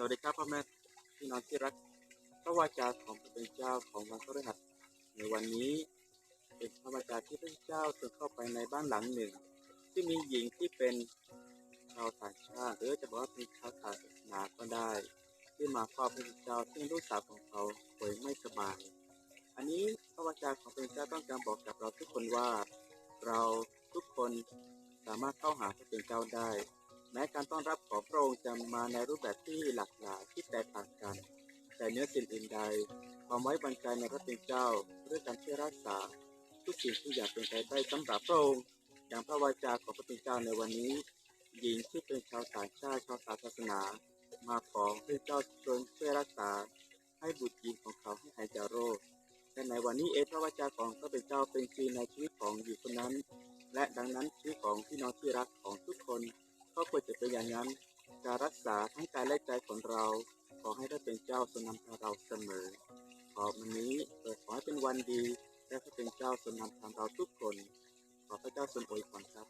สวัสดีครับพ่อแม่พี่น้องที่รัก พระวาจาของพระเป็นเจ้าของวันพฤหัสในวันนี้เป็นพระวาจาที่พระเจ้าทรงเข้าไปในบ้านหลังหนึ่ง ที่มีหญิงที่เป็นชาวต่างชาติหรือจะบอกว่าเป็นชาวต่างศาสนาก็ได้ ที่มาเฝ้าพระเจ้าซึ่งลูกสาวของเขาป่วยไม่สบาย อันนี้พระวาจาของพระเจ้าต้องการบอกกับเราทุกคนว่า เราทุกคนสามารถเข้าหาพระเป็นเจ้าได้ แม้การต้อนรับของพระองค์จะมาในรูปแบบที่หลากหลายที่แตกต่างกัน แต่เนื้อสิ่งอื่นใด ความไว้วางใจในพระเป็นเจ้าเรื่องการช่วยรักษาทุกสิ่งทุกอย่างเป็นไปได้สำหรับพระองค์อย่างพระวาจาของพระเป็นเจ้าในวันนี้หญิงที่เป็นชาวต่างชาติชาวศาสนา มาขอให้เจ้าทรงช่วยรักษา ให้บุตรหญิงของเขาให้หายจากโรคแต่ในวันนี้เองพระวาจาของพระเป็นเจ้าเป็นจริงในชีวิตของหญิงคนนั้น และดังนั้นชีวิตของพี่น้องที่รักของทุกคน ก็ควรจะเป็นอย่างนั้น การรักษาทั้งกายและใจของเรา ขอให้ได้เป็นเจ้าสนำพาเราเสมอ ขอวันนี้เปิดขอให้เป็นวันดี และพระเป็นเจ้าสนำทางเราทุกคน ขอพระเจ้าทรงอวยพรครับ